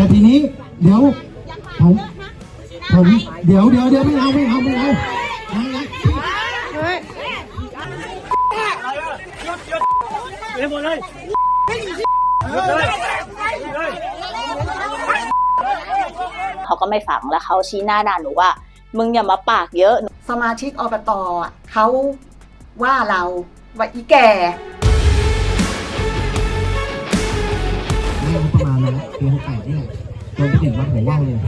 แต่ทีนี้เดี๋ยวผมผมเดี๋ยวเดี๋ยวเดี๋ยวไม่เอาไม่เอาไม่เอายังยังเขาก็ไม่ฟังแล้วเขาชี้หน้าด่าหนูว่า มึงอย่ามาปากเยอะ สมาชิกอบตอะเขาว่าเราว่าอีแก่ไม่เอาประมาณนั้นปีหกแปดนี่แหละ โดนไปถึงวัดหัวว่าวเลย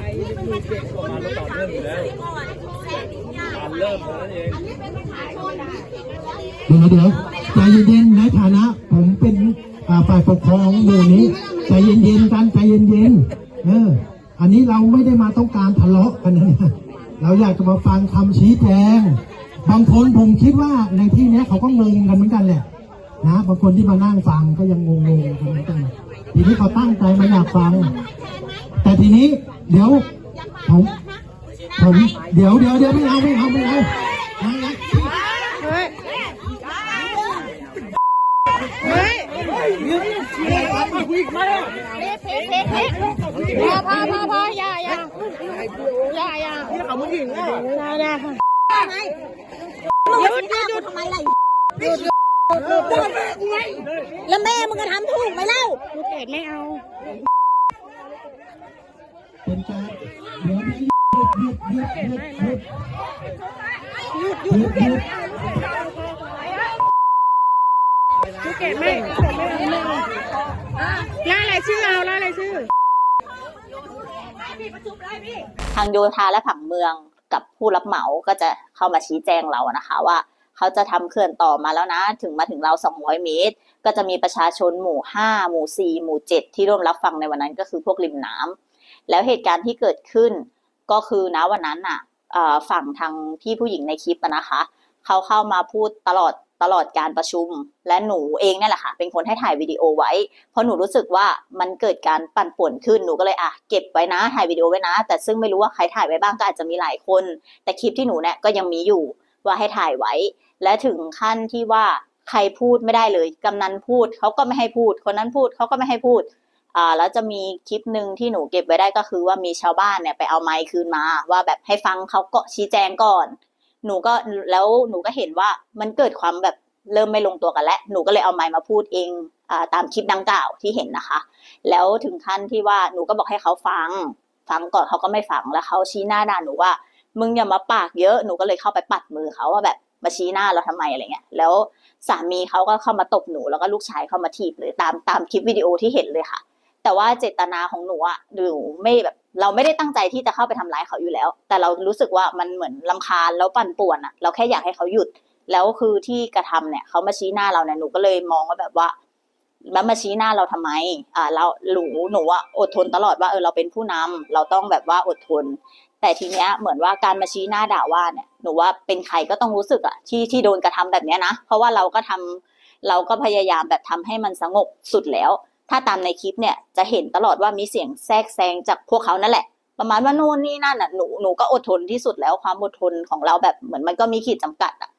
เดี๋ยวเดี๋ยวใจเย็นๆในฐานะ ผมเป็นฝ่ายปกครองหมู่นี้ใจเย็นๆกันใจเย็นๆเออ อันนี้เราไม่ได้มาต้องการทะเลาะกันนะเราอยากจะมาฟังคำชี้แจง บางคนผมคิดว่าในที่นี้เขาก็งงกันเหมือนกันแหละนะบางคนที่มานั่งฟังก็ยังงงๆกันเหมือนกันทีนี้เขาตั้งใจมาอยากฟัง แต่ทีนี้เดี๋ยวผมผมเดี๋ยวเดี๋ยวเดี๋ยวไม่เอาไม่เอาไม่เอายังยังพอพอพอพออย่าอย่าอย่าอย่าพี่เขามึงหญิงอะได้ได้ค่ะหยุดหยุดหยุดทำไมล่ะหยุดแล้วแม่มึงก็ทำถูกไหมเล่าลูกเกดไม่เอา เป็นการเดี๋ยวพี่หยุดหยุดหยุดหยุดหยุดหยุดหยุดชูเกตไม่ล่าอะไรชื่อเอาล่าอะไรชื่อ ทางโยธาและผังเมืองกับผู้รับเหมาก็จะเข้ามาชี้แจงเรานะคะว่าเขาจะทำเขื่อนต่อมาแล้วนะ ถึงมาถึงเรา 200 เมตร ก็จะมีประชาชนหมู่ 5 หมู่ 4 หมู่ 7 ที่ร่วมรับฟังในวันนั้นก็คือพวกริมน้ำ แล้วเหตุการณ์ที่เกิดขึ้น ก็คือนะวันนั้นน่ะฝั่งทางพี่ผู้หญิงในคลิปนะคะเขาเข้ามาพูดตลอดตลอดการประชุม และหนูเองเนี่ยแหละค่ะ เป็นคนให้ถ่ายวิดีโอไว้ เพราะหนูรู้สึกว่ามันเกิดการปั่นป่วนขึ้นหนูก็เลยอะเก็บไว้นะถ่ายวิดีโอไว้นะ แต่ซึ่งไม่รู้ว่าใครถ่ายไว้บ้างก็อาจจะมีหลายคน แต่คลิปที่หนูเนี่ยก็ยังมีอยู่ว่าให้ถ่ายไว้ และถึงขั้นที่ว่าใครพูดไม่ได้เลยกำนันพูดเขาก็ไม่ให้พูด คนนั้นพูดเขาก็ไม่ให้พูด อ่าแล้วจะมีคลิปหนึ่งที่หนูเก็บไว้ได้ก็คือว่ามีชาวบ้านเนี่ยไปเอาไมค์คืนมา ว่าแบบให้ฟังเขาก็ชี้แจงก่อน หนูก็แล้วหนูก็เห็นว่ามันเกิดความแบบเริ่มไม่ลงตัวกันแล้ว หนูก็เลยเอาไมค์มาพูดเองอาตามคลิปดังกล่าวที่เห็นนะคะ แล้วถึงขั้นที่ว่าหนูก็บอกให้เขาฟัง ฟังก่อนเขาก็ไม่ฟังแล้วเขาชี้หน้าด่าหนูว่า มึงอย่ามาปากเยอะ หนูก็เลยเข้าไปปัดมือเขาว่าแบบมาชี้หน้าเราทำไมอะไรเงี้ย แล้วสามีเขาก็เข้ามาตบหนูแล้วก็ลูกชายเข้ามาถีบเลยตามตามคลิปวิดีโอที่เห็นเลยค่ะ แต่ว่าเจตนาของหนูอะหนูไม่แบบเราไม่ได้ตั้งใจที่จะเข้าไปทำร้ายเขาอยู่แล้ว แต่เรารู้สึกว่ามันเหมือนลำคาญแล้วปั่นป่วนอะเราแค่อยากให้เขาหยุด แล้วคือที่กระทำเนี่ยเขามาชี้หน้าเราเนี่ยหนูก็เลยมองว่าแบบว่าแล้วมาชี้หน้าเราทำไม อ่า เราหนูหนูอะอดทนตลอดว่าเออเราเป็นผู้นำเราต้องแบบว่าอดทน แต่ทีเนี้ยเหมือนว่าการมาชี้หน้าด่าว่าเนี่ยหนูว่าเป็นใครก็ต้องรู้สึกอะที่ที่โดนกระทำแบบเนี้ยนะ เพราะว่าเราก็ทำเราก็พยายามแบบทำให้มันสงบสุดแล้ว ถ้าตามในคลิปเนี่ยจะเห็นตลอดว่ามีเสียงแทรกแซงจากพวกเขานั่นแหละ ประมาณว่านู่นนี่นั่นอะหนูหนูก็อดทนที่สุดแล้วความอดทนของเราแบบเหมือนมันก็มีขีดจำกัดอะ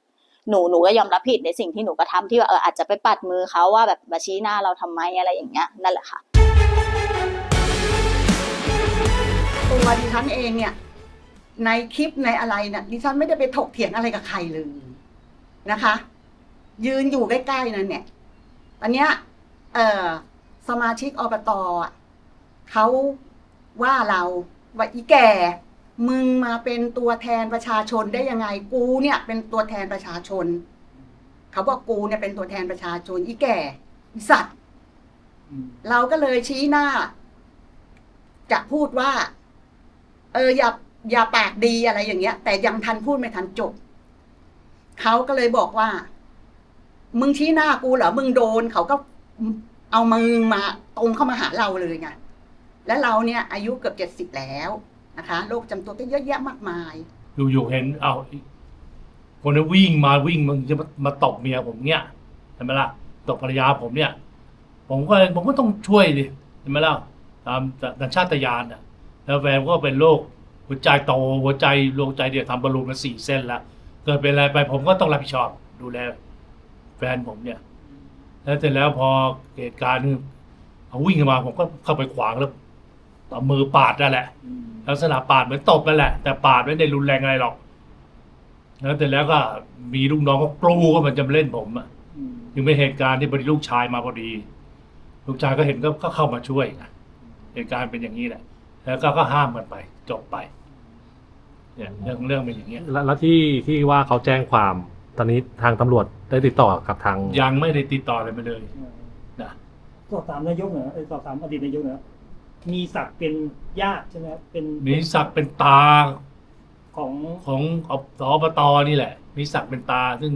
หนูหนูก็ยอมรับผิดในสิ่งที่หนูก็ทำที่ว่าเอออาจจะไปปัดมือเขาว่าแบบมาชี้หน้าเราทำไมอะไรอย่างเงี้ยนั่นแหละค่ะตัวดิฉันเองเนี่ยในคลิปในอะไรเนี่ยดิฉันไม่ได้ไปถกเถียงอะไรกับใครเลยนะคะ ยืนอยู่ใกล้ๆนั่นเนี่ยอันเนี้ยเอ่อ สมาชิกอบตอเขาว่าเราว่าอีแก่ มึงมาเป็นตัวแทนประชาชนได้ยังไง กูเนี่ย เป็นตัวแทนประชาชน เขาบอกกูเนี่ยเป็นตัวแทนประชาชน อีแก่อีสัตว์เราก็เลยชี้หน้า จะพูดว่า เอออย่าอย่าปากดีอะไรอย่างเงี้ย แต่ยังทันพูดไม่ทันจบเขาก็เลยบอกว่า มึงชี้หน้ากูเหรอมึงโดนเขาก็ เอามือมาตรงเข้ามาหาเราเลยไงและเราเนี่ยอายุเกือบเจ็ดสิบแล้วนะคะโรคประจำตัวก็เยอะแยะมากมาย อยู่ๆเห็นเอาคนนี้วิ่งมาวิ่งมันจะมามาตบเมียผมเนี่ยเห็นไหมล่ะตบภรรยาผมเนี่ย ผมก็ผมก็ต้องช่วยดิเห็นไหมล่ะตามสัญชาตญาณอะแล้วแฟนก็เป็นโรคหัวใจโตหัวใจดวงใจเดียวทำบอลลูนมาสี่เส้นแล้วเกิดเป็นอะไรไปผมก็ต้องรับผิดชอบดูแลแฟนผมเนี่ย แล้วเสร็จแล้วพอเหตุการณ์เขาวิ่งมาผมก็เข้าไปขวางแล้วเอามือปาดนั่นแหละลักษณะปาดเหมือนตบนั่นแหละ แต่ปาดไม่ได้รุนแรงอะไรหรอกแล้วแต่แล้วก็มีลูกน้องก็กรูก็มันจะมาเล่นผมอะยังเป็นเหตุการณ์ที่พอดีลูกชายมาพอดี ลูกชายก็เห็นก็เข้ามาช่วยนะเหตุการณ์เป็นอย่างนี้แหละ แล้วก็ก็ห้ามกันไป จบไปเนี่ยเรื่องเรื่องเป็นอย่างเงี้ยแล้วที่ที่ว่าเขาแจ้งความ ตอนนี้ทางตำรวจได้ติดต่อกับทาง ยังไม่ได้ติดต่ออะไรมาเลย นะ สอบถามนายกเหรอเอ้ยสอบถามอดีตนายกเหรอมีศักดิ์เป็นญาติใช่ไหมครับเป็นมีศักดิ์เป็นตาของของสอบตนี่แหละ มีศักดิ์เป็นตา ซึ่ง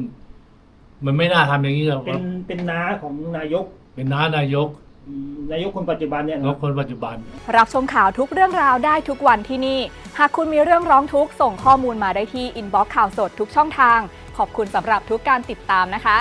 มันไม่น่าทำอย่างนี้หรอกเป็นเป็นน้าของนายก เป็นน้านายกอืมนายกคนปัจจุบันเนี่ยแล้นะวคนปัจจุบัน รับชมข่าวทุกเรื่องราวได้ทุกวันที่นี่ หากคุณมีเรื่องร้องทุกข์ส่งข้อมูลมาได้ที่อินบ็อกซ์ข่าวสดทุกช่องทาง ขอบคุณสำหรับทุกการติดตามนะคะ